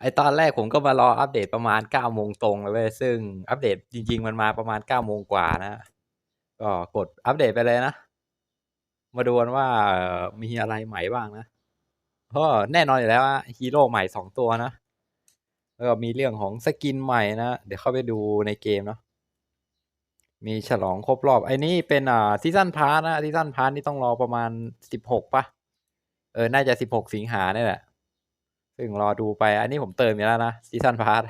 ไอตอนแรกผมก็มารออัปเดตประมาณเก้าโมงตรงเลยเว้ยซึ่งอัปเดตจริง ๆ มันมาประมาณเก้าโมงกว่านะ ก็กดอัปเดตไปเลยนะ มาดูกันว่ามีอะไรใหม่บ้างนะก็แน่นอนอยู่แล้วว่าฮีโร่ใหม่สองตัวนะ แล้วก็มีเรื่องของสกินใหม่นะ เดี๋ยวเข้าไปดูในเกมเนาะมีฉลองครบรอบไอ้นี่เป็นอ่าซีซั่นพาร์นะซีซั่นพาร์นี่ต้องรอประมาณสิบหกปะเออ น่าจะสิบหกสิงหาเนี่ยแหละ ซึ่งรอดูไปอันนี้ผมเติมไปแล้วนะซีซันพาร์ท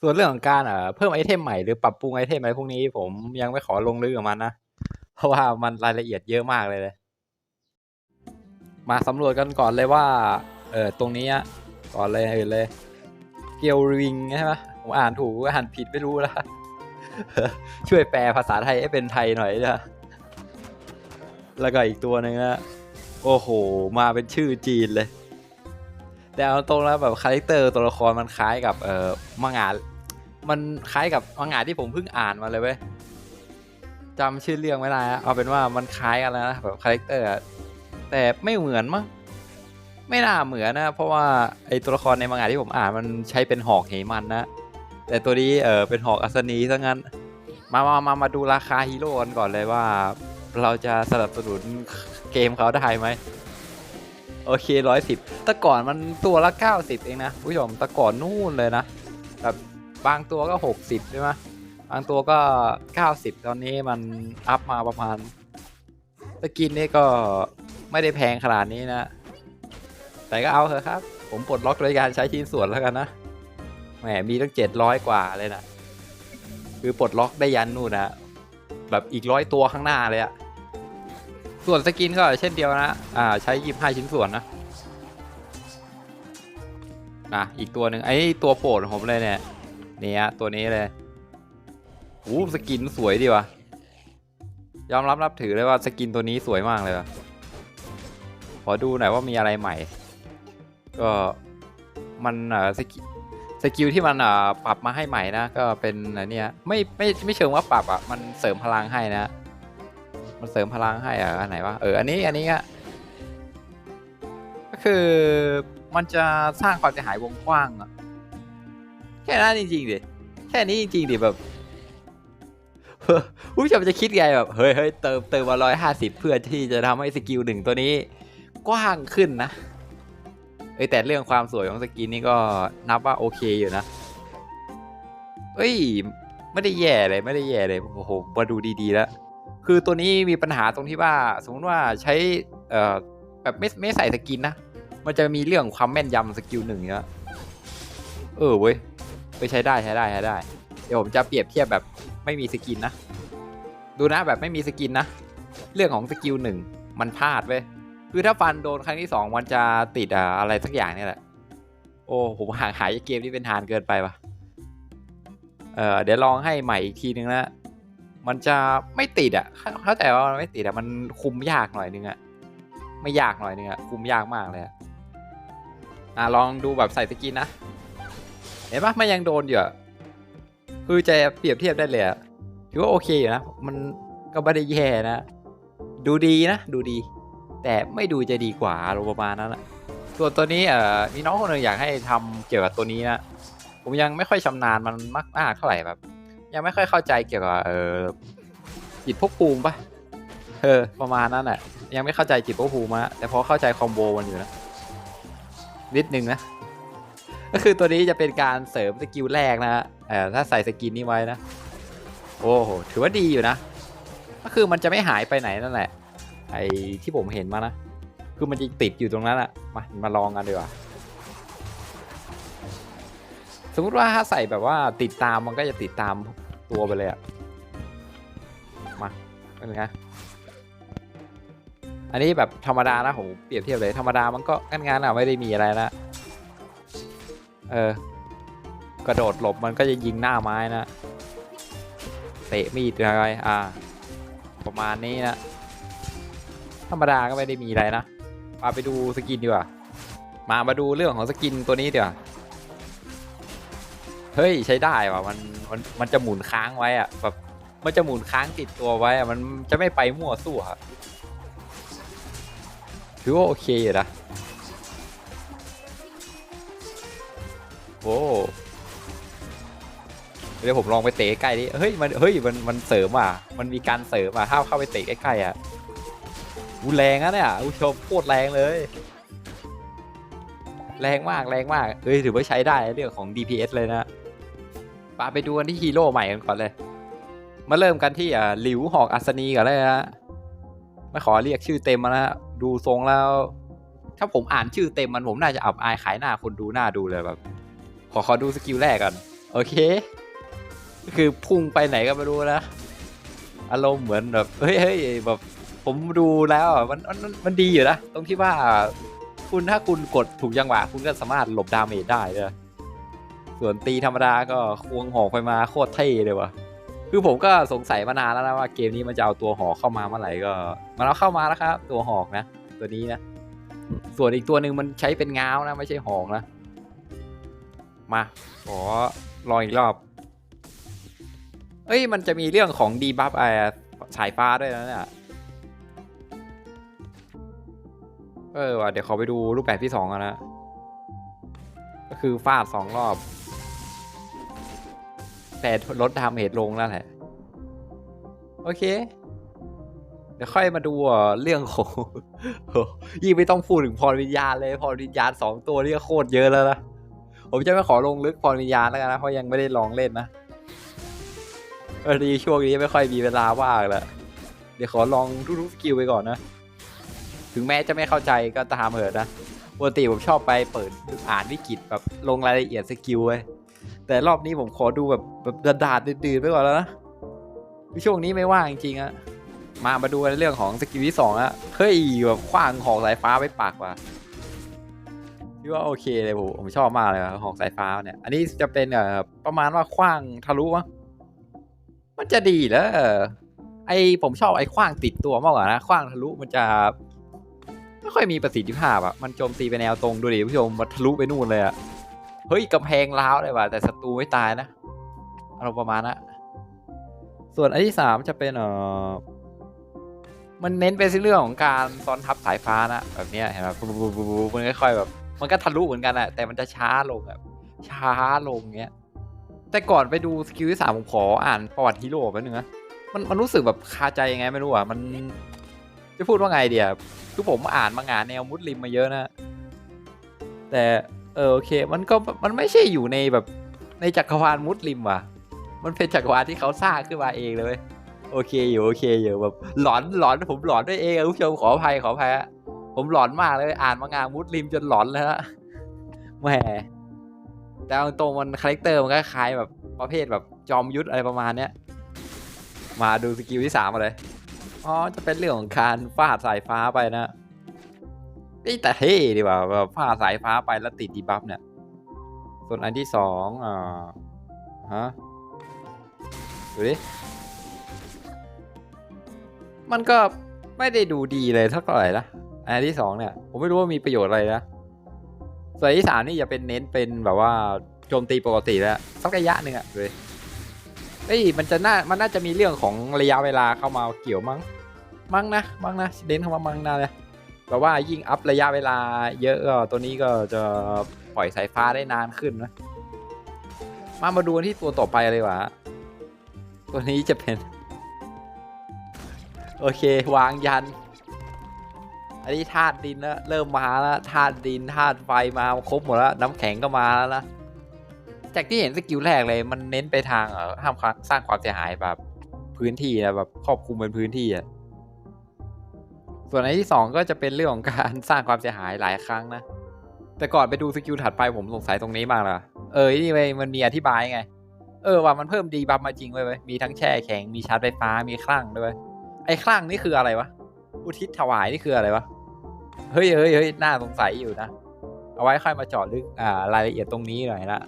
ส่วนเรื่องของการเพิ่มไอเทมใหม่หรือปรับปรุงไอเทมอะไรพวกนี้ผมยังไม่ขอลงลึกกับมันนะ เพราะว่ามันรายละเอียดเยอะมากเลยเลย มาสำรวจกันก่อนเลยว่า เออตรงนี้อะก่อนเลยอื่นเลย เกลวิงใช่ไหมผมอ่านถูกอ่านผิดไม่รู้ละช่วยแปลภาษาไทยให้เป็นไทยหน่อยนะแล้วก็อีกตัวหนึ่งนะโอ้โห มาเป็นชื่อจีนเลย แต่เอาตรงแล้วแบบคาแรคเตอร์ตัวละครมันคล้ายกับเอ่อมังงะมันคล้ายกับมังงะที่ผมเพิ่งอ่านมาเลยเว้ยจำชื่อเรื่องไม่ได้อะเอาเป็นว่ามันคล้ายกันแล้วนะแบบคาแรคเตอร์แต่ไม่เหมือนมั้งไม่น่าเหมือนนะ เพราะว่าไอตัวละครในมังงะที่ผมอ่านมันใช้เป็นหอกเหมันนะ แต่ตัวนี้เออเป็นหอกอัศนีซะงั้น มามามามาดูราคาฮีโร่กันก่อนเลยว่า เราจะสนับสนุนเกมเขาได้ไหม โอเคร้อยสิบแต่ก่อนมันตัวละเก้าสิบเองนะผู้ชมแต่ก่อนนู่นเลยนะแบบบางตัวก็หกสิบใช่ไหมบางตัวก็เก้าสิบตอนนี้มันอัพมาประมาณสกินนี่ก็ไม่ได้แพงขนาดนี้นะ แต่ก็เอาเถอะครับ ผมปลดล็อกโดยการใช้ชิ้นส่วนแล้วกันนะแหมมีตั้งเจ็ดร้อยกว่าเลยนะคือปลดล็อกได้ยันนู่นนะแบบอีกร้อยตัวข้างหน้าเลยอะ ส่วนสกินก็เช่นเดียวนะ อ่า ใช้ยี่ห้าชิ้นส่วนนะอะอีกตัวหนึ่งไอ้ตัวโปรดของผมเลยเนี่ย เนี่ยตัวนี้เลยโอ้สกินสวยดีวะยอมรับนับถือเลยว่าสกินตัวนี้สวยมากเลยวะขอดูหน่อยว่ามีอะไรใหม่ ก็มันเอ่อสกิลสกิลที่มันอ่าปรับมาให้ใหม่นะ ก็เป็นอันเนี้ยไม่ไม่ไม่เชิงว่าปรับอะ มันเสริมพลังให้นะ มันเสริมพลังให้อะอันไหนวะเอออันนี้อันนี้ก็ก็คือมันจะสร้างความเสียหายวงกว้างอะแค่นั้นจริงๆดิแค่นี้จริงๆดิแบบผู้ชมจะคิดไงแบบเฮ้ยเฮ้ยเติมเติมมาร้อยห้าสิบเพื่อที่จะทำให้สกิลหนึ่งตัวนี้กว้างขึ้นนะเอ้ยแต่เรื่องความสวยของสกินนี่ก็นับว่าโอเคอยู่นะเอ้ย ไม่ได้แย่เลยไม่ได้แย่เลยโอ้โหมาดูดีๆแล้ว คือตัวนี้มีปัญหาตรงที่ว่า สมมติว่าใช้แบบไม่ไม่ใส่สกินนะ มันจะมีเรื่องความแม่นยำสกิลหนึ่งเนะเออเว้ยไปใช้ได้ใช้ได้ใช้ได้ เดี๋ยวผมจะเปรียบเทียบแบบไม่มีสกินนะ ดูนะแบบไม่มีสกินนะ เรื่องของสกิลหนึ่งมันพลาดเว้ย คือถ้าฟันโดนครั้งที่สองมันจะติดอะไรสักอย่างเนี่ยแหละ โอ้ผมห่างหายเกมที่เป็นทานเกินไปปะเออเดี๋ยวลองให้ใหม่อีกทีนึงนะ มันจะไม่ติดอะเข้าเข้าใจว่ามันไม่ติดอะมันคุมยากหน่อยนึงอะไม่ยากหน่อยนึงอะคุมยากมากเลยอะลองดูแบบใส่สกินนะเห็นปะมันยังโดนอยู่อะคือจะเปรียบเทียบได้เลยอะถือว่าโอเคอยู่นะมันก็ไม่ได้แย่นะดูดีนะดูดี แต่ไม่ดูจะดีกว่ารมณ์ประมาณนั้นแหละส่วนตัวนี้เอ่อมีน้องคนหนึ่งอยากให้ทำเกี่ยวกับตัวนี้นะผมยังไม่ค่อยชำนาญมันมากมากเท่าไหร่แบบ ยังไม่ค่อยเข้าใจเกี่ยวกับเออจิตภพภูมิปะเออประมาณนั้นแหละยังไม่เข้าใจจิตภพภูมิอะแต่พอเข้าใจคอมโบมันอยู่นะนิดนึงนะก็คือตัวนี้จะเป็นการเสริมสกิลแรกนะฮะเออถ้าใส่สกินนี้ไว้นะ โอ้โห ถือว่าดีอยู่นะ ก็คือมันจะไม่หายไปไหนนั่นแหละ ไอ้ที่ผมเห็นมานะ คือมันจะติดอยู่ตรงนั้นอะมา มาลองกันดีกว่า สมมติว่าถ้าใส่แบบว่าติดตามมันก็จะติดตาม ตัวไปเลยอะมาเป็นไงอันนี้แบบธรรมดานะผมเปรียบเทียบเลยธรรมดามันก็งันงานอะไม่ได้มีอะไรนะเออกระโดดหลบมันก็จะยิงหน้าไม้นะเตะมีดอะไรอ่า ประมาณนี้นะธรรมดาก็ไม่ได้มีอะไรนะมาไปดูสกินดีกว่ามามาดูเรื่องของสกินตัวนี้ดีกว่า เฮ้ยใช้ได้ว่ะมันมันมันจะหมุนค้างไว้อะแบบมันจะหมุนค้างติดตัวไว้อะมันจะไม่ไปมั่วซั่วอะถือว่าโอเคอยู่นะโอ้เดี๋ยวผมลองไปเตะใกล้ดิเฮ้ยมันเฮ้ยมันมันเสริมอะมันมีการเสริมอะห้าเข้าไปเตะใกล้ๆอะอูแรงนะเนี่ยผู้ชมโคตรแรงเลย แรงมากแรงมากเฮ้ยถือว่าใช้ได้เรื่องของ DPS เลยนะ ปาไปดูกันที่ฮีโร่ใหม่กันก่อนเลย มาเริ่มกันที่อ่าหลิวหอกอัศนีก่อนเลยนะไม่ขอเรียกชื่อเต็มมานะดูทรงแล้ว ถ้าผมอ่านชื่อเต็มมันผมน่าจะอับอายขายหน้าคนดูหน้าดูเลยแบบ ขอขอดูสกิลแรกก่อนโอเค คือพุ่งไปไหนก็ไม่รู้นะอารมณ์เหมือนแบบเฮ้ยเฮ้ยแบบ ผมดูแล้วมันมันมันมันดีอยู่นะตรงที่ว่า คุณถ้าคุณกดถูกจังหวะคุณก็สามารถหลบดาเมจได้เลย ส่วนตีธรรมดาก็ควงหอกไปมาโคตรเท่เลยว่ะคือผมก็สงสัยมานานแล้วนะว่าเกมนี้มันจะเอาตัวหอกเข้ามาเมื่อไหร่ก็มันเอาเข้ามาแล้วครับ ตัวหอกนะ ตัวนี้นะ ส่วนอีกตัวหนึ่งมันใช้เป็นง้าวนะ ไม่ใช่หอกนะ มาขอลองอีกรอบ เอ้ยมันจะมีเรื่องของดีบัฟไอ้สายฟ้าด้วยนะเนี่ยเออว่ะเดี๋ยวขอไปดูรูปแบบที่สองกันนะก็คือฟาดสองรอบ แต่ลดดาเมจลงแล้วแหละ โอเค เดี๋ยวค่อยมาดูเรื่องของยิ่ไม่ต้องพูดถึงพรวิญญาณเลย พรวิญญาณสองตัวนี่ก็โคตรเยอะแล้วนะ ผมจะไม่ขอลงลึกพรวิญญาณแล้วกันนะ เพราะยังไม่ได้ลองเล่นนะเอดีช่วงนี้ไม่ค่อยมีเวลาว่างแล้วเดี๋ยวขอลองทุกๆสกิลไปก่อนนะ ถึงแม้จะไม่เข้าใจก็ตามเถอะนะปกติผมชอบไปเปิดอ่านวิกิตแบบลงรายละเอียดสกิลไว้ แต่รอบนี้ผมขอดูแบบแบบดาดดื่นๆไปก่อนแล้วนะช่วงนี้ไม่ว่างจริงๆอะมามาดูในเรื่องของสกิลที่สองอะเฮ้ยแบบคว้างหอกสายฟ้าไปปากว่ะพี่ว่าโอเคเลยผมผมชอบมากเลยหอกสายฟ้าเนี่ย อันนี้จะเป็นเอ่อประมาณว่าคว้างทะลุมั้งมันจะดีแล้วไอผมชอบไอคว้างติดตัวมากกว่านะคว้างทะลุมันจะไม่ค่อยมีประสิทธิภาพอะมันโจมตีไปแนวตรงดูดิผู้ชมมันทะลุไปนู่นเลยอะ เฮ้ยกำแพงล้าวเลยว่ะแต่ศัตรูไม่ตายนะอารมณ์ประมาณนะส่วนอันที่สามจะเป็นเออมันเน้นไปเรื่องของการซ้อนทับสายฟ้านะแบบเนี้ยเห็นไหมบปุ๊บปุ๊บปุ๊บมันค่อยๆแบบ มันก็ทะลุเหมือนกันอะแต่มันจะช้าลงแบบช้าลงเงี้ย แต่ก่อนไปดูสกิลที่สามผมขออ่านประวัติฮีโร่แป๊บนึงนะมันมันรู้สึกแบบคาใจยังไงไม่รู้อะมัน จะพูดว่าไงเดียคือผมอ่านมางานแนวมุสลิมมาเยอะนะ แต่ เออโอเค มันก็มันไม่ใช่อยู่ในแบบในจักรวาลมุสลิมว่ะ มันเป็นจักรวาลที่เขาสร้างขึ้นมาเองเลย โอเคอยู่โอเคอยู่แบบหลอนหลอนผมหลอนด้วยเองอะคุณผู้ชมขออภัยขออภัยอะผมหลอนมากเลยอ่านมางานมุสลิมจนหลอนแล้วฮะแหมแต่ตรงมันคาแรคเตอร์มันก็คล้ายแบบประเภทแบบจอมยุทธอะไรประมาณเนี้ยมาดูสกิลที่สามมาเลย อ๋อ จะเป็นเรื่องของการฟาดสายฟ้าไปนะ นี่แต่เท่ดีว่าแบบฟาสายฟ้าไปแล้วติดดีบัฟเนี่ย ส่วนอันที่สองอ่าฮะดูดิ มันก็ไม่ได้ดูดีเลยเท่าไหร่นะอันที่สองเนี่ย ผมไม่รู้ว่ามีประโยชน์อะไรนะส่วนอันที่สามนี่จะเป็นเน้นเป็นแบบว่าโจมตีปกติแล้วสักระยะหนึ่งอะเลยเอ้ยมันจะน่ามันน่าจะมีเรื่องของระยะเวลาเข้ามาเกี่ยวมั้ง มั้งนะมั้งนะเน้นเข้ามามั้งนะเลย แต่ว่ายิ่งอัพระยะเวลาเยอะก็ตัวนี้ก็จะปล่อยสายฟ้าได้นานขึ้นนะ มามาดูที่ตัวต่อไปเลยวะตัวนี้จะเป็น โอเควางยัน อันนี้ธาตุดินแล้วเริ่มมาแล้วธาตุดินธาตุไฟมาครบหมดแล้ว น้ำแข็งก็มาแล้วนะจากที่เห็นสกิลแรกเลย มันเน้นไปทางเออห้ามสร้างความเสียหายแบบพื้นที่นะแบบครอบคลุมเป็นพื้นที่อะ ส่วนอันที่สองก็จะเป็นเรื่องของการสร้างความเสียหายหลายครั้งนะ แต่ก่อนไปดูสกิลถัดไปผมสงสัยตรงนี้มากเลยเออนี่เว้ยมันมีอธิบายไง เออว่ามันเพิ่มดีบัฟมาจริงเว้ยเว้ยมีทั้งแช่แข็งมีชาร์จไฟฟ้ามีคลั่งด้วยไอ้คลั่งนี่คืออะไรวะอุทิศถวายนี่คืออะไรวะเฮ้ยเฮ้ยเฮ้ยน่าสงสัยอยู่นะ เอาไว้ค่อยมาจาะลึกอ่ารายละเอียดตรงนี้หน่อยละ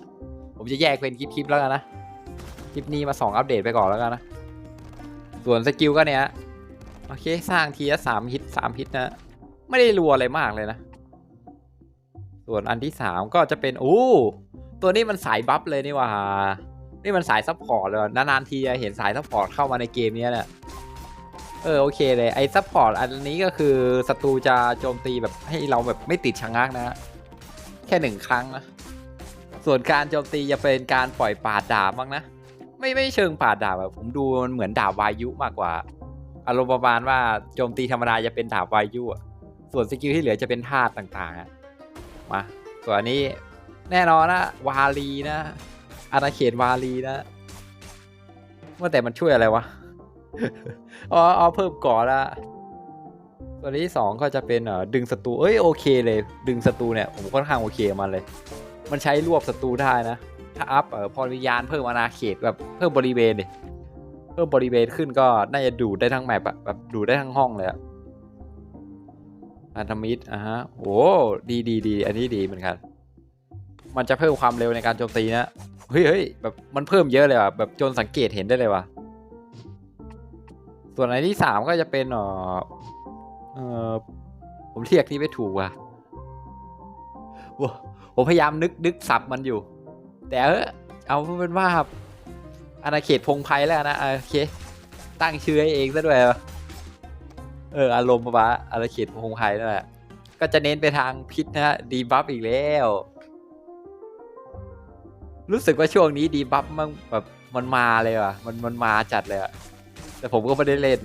ผมจะแยกเป็นคลิปๆแล้วกันนะคลิปนี้มาสองอัปเดตไปก่อนแล้วกันนะส่วนสกิลก็เนี้ย โอเค สร้างทีละสามฮิตสามฮิตนะ ไม่ได้รัวอะไรมากเลยนะ ส่วนอันที่สามก็จะเป็นโอ้ตัวนี้มันสายบัฟเลยนี่ว่า นี่มันสายซัพพอร์ตเลยนานๆทีจะเห็นสายซัพพอร์ตเข้ามาในเกมนี้เนี่ยเออโอเคเลยไอ้ซัพพอร์ตอันนี้ก็คือศัตรูจะโจมตีแบบให้เราแบบไม่ติดชะงักนะ แค่หนึ่งครั้งนะส่วนการโจมตีจะเป็นการปล่อยปาดดาบบ้างนะ ไม่ไม่เชิงปาดดาบอะผมดูมันเหมือนดาบวายุมากกว่า อารมณ์ประมาณว่าโจมตีธรรมดาจะเป็นดาบวายุอะส่วนสกิลที่เหลือจะเป็นธาตุต่างๆมาส่วนนี้แน่นอนนะวาลีนะอาณาเขตวาลีนะว่าแต่มันช่วยอะไรวะอ๋ออ๋อเพิ่มก่อนละตัวที่สองก็จะเป็นเอ่อดึงศัตรูเอ้ยโอเคเลย ดึงศัตรูเนี่ยผมค่อนข้างโอเคกับมันเลย มันใช้รวบศัตรูได้นะ ถ้าอัพเอ่อพรวิญญาณเพิ่มอาณาเขตแบบเพิ่มบริเวณดิ เพิ่มบริเวณขึ้นก็น่าจะดูดได้ทั้งแมปอะแบบดูดได้ทั้งห้องเลยอะอันธมิตรอะฮะโอ้ดีดีดีอันนี้ดีเหมือนกัน มันจะเพิ่มความเร็วในการโจมตีนะเฮ้ยเฮ้ยแบบมันเพิ่มเยอะเลยว่ะแบบจนสังเกตเห็นได้เลยว่ะส่วนอันที่สามก็จะเป็นเออเออผมเรียกนี่ไม่ถูกว่ะว้ผมพยายามนึกนึกศัพท์มันอยู่ แต่เออเอาเป็นว่า อาณาเขตพงไพรแล้วนะโอเค ตั้งชื่อให้เองซะด้วยเอออารมณ์ประมาณอาณาเขตพงไพรนั่นแหละก็จะเน้นไปทางพิษนะฮะดีบัฟอีกแล้ว รู้สึกว่าช่วงนี้ดีบัฟมันแบบมันมาเลยว่ะมันมันมาจัดเลยอะแต่ผมก็ไม่ได้เล่น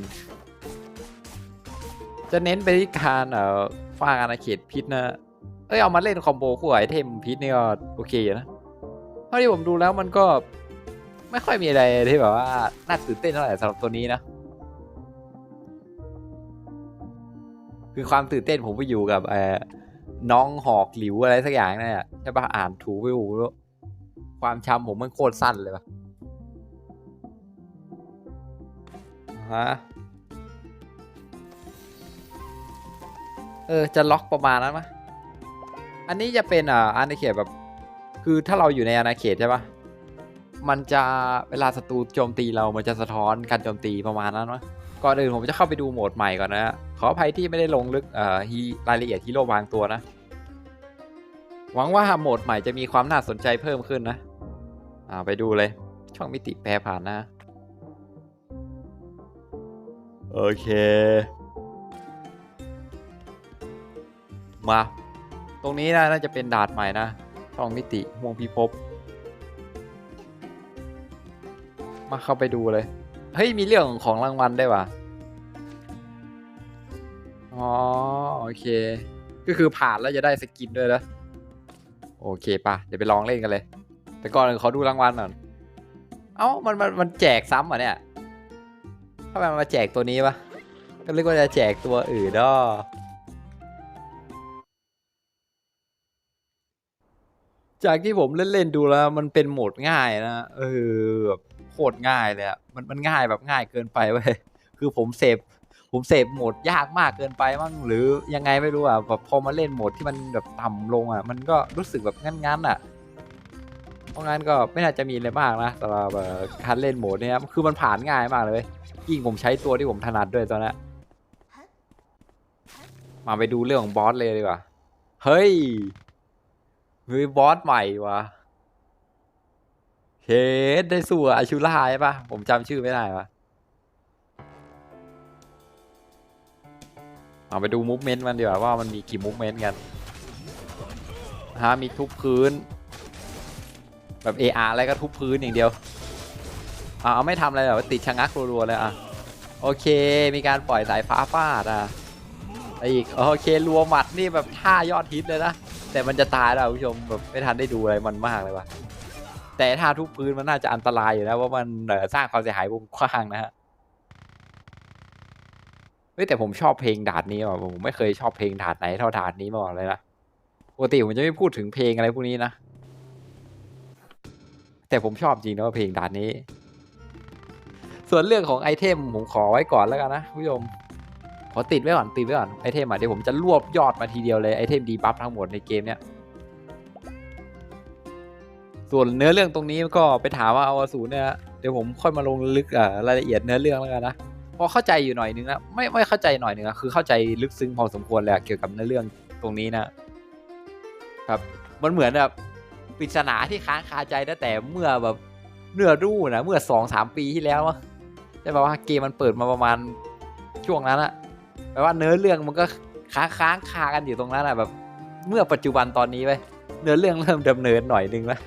จะเน้นไปที่การเอ่อฟางอาณาเขตพิษนะเอ้ยเอามาเล่นคอมโบคู่ไอเทมพิษนี่ก็โอเคอยู่นะเท่าที่ผมดูแล้วมันก็ ไม่ค่อยมีอะไรที่แบบว่าน่าตื่นเต้นเท่าไหร่สำหรับตัวนี้นะคือความตื่นเต้นผมไปอยู่กับเออน้องหอกหลิวอะไรสักอย่างนั่นแหละใช่ปะอ่านถูไม่ถูกไม่รู้ความจำผมมันโคตรสั้นเลยปะฮะเออ จะล็อกประมาณนั้นมั้ยอันนี้จะเป็นอ่าอาณาเขตแบบ คือถ้าเราอยู่ในอาณาเขตใช่ปะ มันจะเวลาศัตรูโจมตีเรา มันจะสะท้อนการโจมตีประมาณนั้นมั้ยก่อนอื่นผมจะเข้าไปดูโหมดใหม่ก่อนนะขออภัยที่ไม่ได้ลงลึกเอ่อฮีรายละเอียดฮีโร่บางตัวนะ หวังว่าโหมดใหม่จะมีความน่าสนใจเพิ่มขึ้นนะ อ่าไปดูเลย ช่องมิติแปรผ่านนะ โอเค มา ตรงนี้นะน่าจะเป็นดาดใหม่นะช่องมิติห่วงพิภพ มาเข้าไปดูเลย เฮ้ย มีเรื่องของรางวัลได้ว่ะ อ๋อ โอเค ก็คือผ่านแล้วจะได้สกินด้วยนะโอเคปะเดี๋ยวไปลองเล่นกันเลย แต่ก่อนอื่นขอดูรางวัลหน่อยเอ้า มัน มันมันแจกซ้ำเหรอะเนี่ยทำไมมันมาแจกตัวนี้วะ ก็นึกว่าจะแจกตัวอื่นดอจากที่ผมเล่น ๆ ดูแล้ว มันเป็นโหมดง่ายนะ เออแบบ คตรง่ายเลยอะมันมันง่ายแบบง่ายเกินไปเว้ยคือผมเสพผมเสพโหมดยากมากเกินไปมั้งหรือยังไงไม่รู้อะแบบพอมาเล่นโหมดที่มันแบบต่ำลงอะ มันก็รู้สึกแบบงั้นๆอะเพราะงั้นก็ไม่น่าจะมีอะไรมากนะสำหรับการเล่นโหมดเนี้ยคือมันผ่านง่ายมากเลยยิ่งผมใช้ตัวที่ผมถนัดด้วยตอนนี้นมาไปดูเรื่องของบอสเลยดีกว่า เฮ้ยเฮ้ยบอสใหม่วะ เฮดได้สู้กับอาชูล่าใช่ปะผมจำชื่อไม่ได้วะเอาไปดูมูฟเมนต์มันดีกว่าว่ามันมีกี่มูฟเมนต์กันฮะมีทุบพื้น แบบ AR อะไรก็ทุบพื้นอย่างเดียวอ่าเอาไม่ทำอะไรแบบติดชะงักรัวๆเลยอะโอเค มีการปล่อยสายฟ้าฟาดอะอีกโอเครัวหมัดนี่แบบท่ายอดฮิตเลยนะแต่มันจะตายแล้วคุณผู้ชมแบบไม่ทันได้ดูอะไรมันมากเลยว่ะ แต่ท่าทุบพื้นมันน่าจะอันตรายอยู่นะว่ามันสร้างความเสียหายวงกว้างนะฮะเฮ้ยแต่ผมชอบเพลงดาดนี้ว่ะผมไม่เคยชอบเพลงดาดไหนเท่าดาดนี้มาก่อนเลยนะปกติผมจะไม่พูดถึงเพลงอะไรพวกนี้นะแต่ผมชอบจริงนะเพลงดานนี้ ส่วนเรื่องของไอเทมผมขอไว้ก่อนแล้วกันนะผู้ชมขอติดไว้ก่อนติดไว้ก่อนไอเทมอะเดี๋ยวผมจะรวบยอดมาทีเดียวเลยไอเทมดีบัฟทั้งหมดในเกมเนี้ย ส่วนเนื้อเรื่องตรงนี้ก็ไปถามว่าเอาอสูรเนี่ยเดี๋ยวผมค่อยมาลงลึกอ่รายละเอียดเนื้อเรื่องแล้วกันนะพอเข้าใจอยู่หน่อยนึงนะไม่ไม่เข้าใจหน่อยนึงนะคือเข้าใจลึกซึ้งพอสมควรเละเกี่ยวกับเนื้อเรื่องตรงนี้นะครับ มันเหมือนแบบปริศนาที่ค้างคาใจตั้งแต่เมื่อแบบเนื้อรู่นะเมื่อสองสามปีที่แล้วใช่ป่าว่าเกมมันเปิดมาประมาณช่วงนั้นอะแปลว่าเนื้อเรื่องมันก็ค้างค้างคากันอยู่ตรงนั้นอะแบบ เมื่อปัจจุบันตอนนี้ไปเนื้อเรื่องเริ่มดำเนินหน่อยนึงแล้ว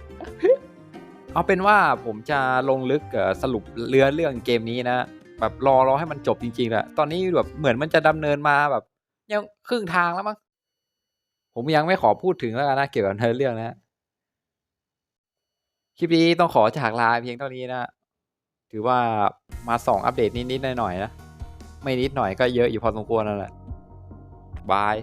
เอาเป็นว่าผมจะลงลึกสรุปเรือเรื่องเกมนี้นะแบบรอรอให้มันจบจริงๆแหละตอนนี้แบบเหมือนมันจะดำเนินมาแบบยังครึ่งทางแล้วมั้งผมยังไม่ขอพูดถึงแล้วกันนะเกี่ยวกับเนื้อเรื่องนะคลิปนี้ต้องขอจากลาเพียงเท่านี้นะถือว่ามาสองอัปเดตนิดๆหน่อยๆนะไม่นิดหน่อยก็เยอะอยู่พอสมควรนั่นแหละบาย